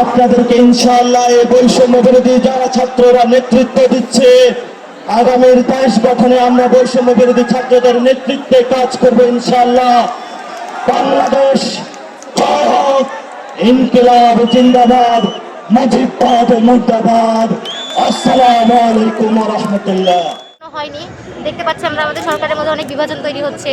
আপনাদেরকে ইনশাআল্লাহ এই বৈষম্য বিরোধী যারা ছাত্ররা নেতৃত্ব দিচ্ছে, আগামীর দেশ গঠনে আমরা বৈষম্য বিরোধী ছাত্রদের নেতৃত্বে কাজ করব ইনশাআল্লাহ। বাংলাদেশ ইনকিলাব জিন্দাবাদ মুজিবাদ মুর্দাবাদ। আসসালামু আলাইকুম রাহমাতুল্লাহ। হয়নি। দেখতে পাচ্ছি আমরা আমাদের সরকারের মধ্যে অনেক বিভাজন তৈরি হচ্ছে।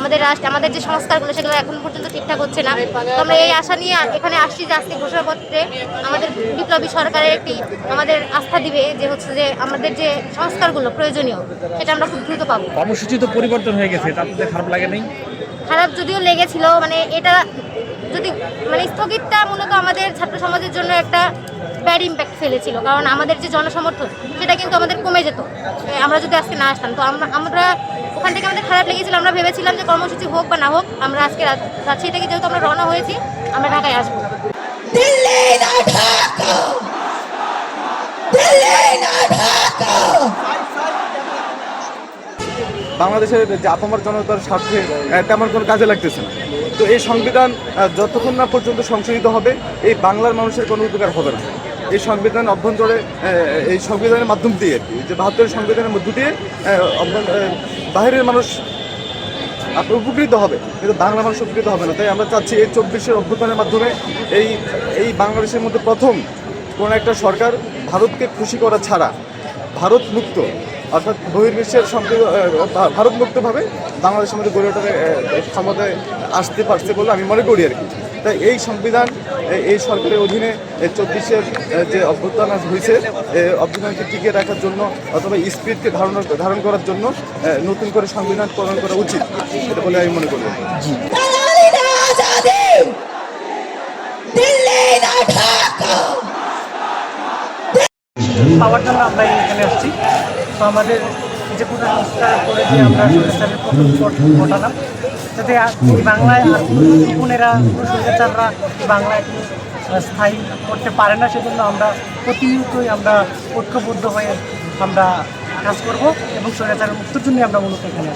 আমাদের রাষ্ট্র আমাদের যে সংস্কারগুলো সেগুলো এখন পর্যন্ত ঠিকঠাক হচ্ছে না। তো আমরা এই আশা নিয়ে এখানে আসছি যে আজকে ঘোষণাপত্রে আমাদের বিপ্লবী সরকারের একটি আমাদের আস্থা দিবে যে হচ্ছে যে আমাদের যে সংস্কারগুলো প্রয়োজনীয় সেটা আমরা খুব দ্রুত পাবো। কর্মসূচি তো পরিবর্তন হয়ে গেছে তাতে খারাপ লাগে নেই? খারাপ যদিও লেগেছিল মানে এটা যদি মানে স্থগিতটা মূলত আমাদের ছাত্র সমাজের জন্য একটা ব্যাড ইম্প্যাক্ট ফেলেছিল। কারণ আমাদের যে জনসমর্থন, সেটা কিন্তু আমাদের কমে যেত। আমরা যদি আজকে না আসতাম, তো আমরা আমরা ওখান থেকে আমাদের খারাপ লেগেছিল। আমরা ভেবেছিলাম যে কর্মসূচি হোক বা না হোক, আমরা আজকে রাজ- রাজশাহী থেকে যেহেতু আমরা রওনা হয়েছি, আমরা ঢাকায় আসব। দিল্লি না ঢাকা! দিল্লি না ঢাকা! বাংলাদেশের যে আপামর জনতার স্বার্থে তেমন কোনো কাজে লাগতেছে না। তো এই সংবিধান যতক্ষণ না পর্যন্ত সংশোধিত হবে, এই বাংলার মানুষের কোনো উপকার হবে না। এই সংবিধান অভ্যন্তরে এই সংবিধানের মাধ্যম দিয়ে যে বাহাত্তরের সংবিধানের মধ্য দিয়ে বাইরের মানুষ উপকৃত হবে, কিন্তু বাংলা মানুষ উপকৃত হবে না। তাই আমরা চাচ্ছি এই চব্বিশের অভ্যুত্থানের মাধ্যমে এই এই বাংলাদেশের মধ্যে প্রথম কোনো একটা সরকার ভারতকে খুশি করা ছাড়া, ভারত মুক্ত অর্থাৎ বহির্বিশ্বের সম্পৃক্ত ভারত মুক্তভাবে বাংলাদেশের মধ্যে গড়ে ওঠার ক্ষমতায় আসতে পারছে বলে আমি মনে করি আর কি। তাই এই সংবিধান এই সরকারের অধীনে চব্বিশের যে অভ্যুত্থান হয়েছে অভ্যুত্থানকে টিকিয়ে রাখার জন্য অথবা স্পিডকে ধারণ ধারণ করার জন্য নতুন করে সংবিধান প্রণয়ন করা উচিত, এটা বলে আমি মনে করি। দিল্লি না ঢাকা! পাওয়ার জন্য আমরা এখানে আসছি। তো আমাদের যে কোনো সংস্কার করে যে আমরা স্বৈরাচারের প্রথম ঘট- ঘটালাম, যাতে এই বাংলায় আর বোনেরা এই বাংলায় স্থায়ী করতে পারে না, সেজন্য আমরা প্রতিনিয়তই আমরা ঐক্যবদ্ধ হয়ে আমরা কাজ করব এবং স্বৈরাচারের মুক্তর জন্য আমরা মূলত এখানে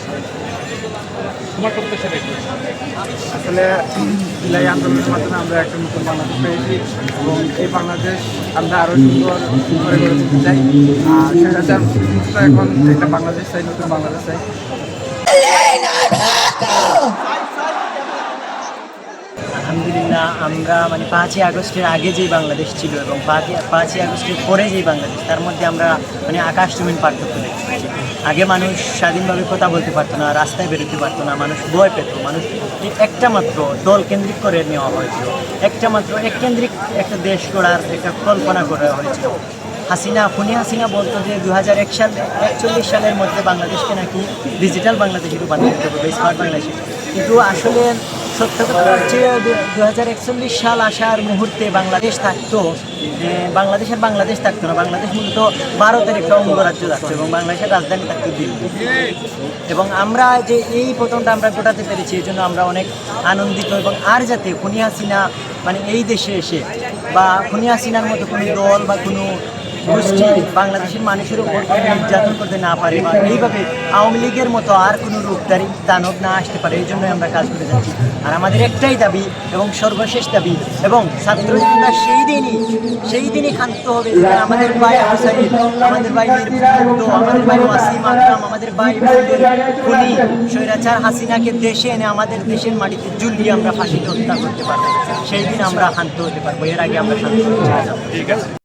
কি? আসলে জুলাই আন্দোলনের মাধ্যমে আমরা একটা নতুন বাংলাদেশ পেয়েছি এবং এই বাংলাদেশ আমরা আরও সুন্দর করে গড়ে তুলতে চাই। আর সেটা মুক্ত এখন একটা বাংলাদেশ চাই নতুন বাংলাদেশ চাই দিল্লি না ঢাকা আলহামদুলিল্লাহ আমরা মানে পাঁচই আগস্টের আগে যেই বাংলাদেশ ছিল এবং পাঁচই পাঁচই আগস্টের পরে যেই বাংলাদেশ, তার মধ্যে আমরা মানে আকাশ জমিন পার্থক্য দেখতে আগে মানুষ স্বাধীনভাবে কথা বলতে পারতো না, রাস্তায় বেরোতে পারতো না, মানুষ ভয় পেত। মানুষ একটা মাত্র দল কেন্দ্রিক করে নেওয়া হয়েছিল। একটা মাত্র এক কেন্দ্রিক একটা দেশ গড়ার একটা কল্পনা করা হয়েছিল। হাসিনা খুনি হাসিনা বলতো যে দু হাজার এক সাল, একচল্লিশ সালের মধ্যে বাংলাদেশকে নাকি ডিজিটাল বাংলাদেশে রূপান্তরিত করবে স্মার্ট বাংলাদেশে। কিন্তু আসলে সত্য কথা দু হাজার একচল্লিশ সাল আসার মুহূর্তে বাংলাদেশ থাকতো বাংলাদেশের বাংলাদেশ থাকতো না। বাংলাদেশ মূলত ভারতের একটা অঙ্গরাজ্য থাকতো এবং বাংলাদেশের রাজধানী থাকতো দিল্লি। এবং আমরা যে এই পতনটা আমরা গোটাতে পেরেছি, এই জন্য আমরা অনেক আনন্দিত এবং আর যাতে খুনি হাসিনা মানে এই দেশে এসে বা খুনি হাসিনার মতো কোনো দল বা কোনো গোষ্ঠী বাংলাদেশের মানুষের উপর নির্যাতন করতে না পারে বা এইভাবে আওয়ামী লীগের মতো আর কোনো রূপদারি দানব না আসতে পারে, এই জন্যই আমরা কাজ করে যাচ্ছি। আর আমাদের একটাই দাবি এবং সর্বশেষ দাবি এবং ছাত্র জনতা সেই দিনই সেই দিনই ক্ষান্ত হবে আমাদের ভাই সাইদ আমাদের ভাই আমাদের ভাই ওয়াসিম আকরাম, আমাদের ভাই খুনি স্বৈরাচার হাসিনাকে দেশে এনে আমাদের দেশের মাটিতে জুলিয়ে আমরা ফাঁসিতে হত্যা করতে পারব। সেই দিন আমরা শান্ত হতে পারব, এর আগে আমরা শান্ত হতে পারব ঠিক আছে।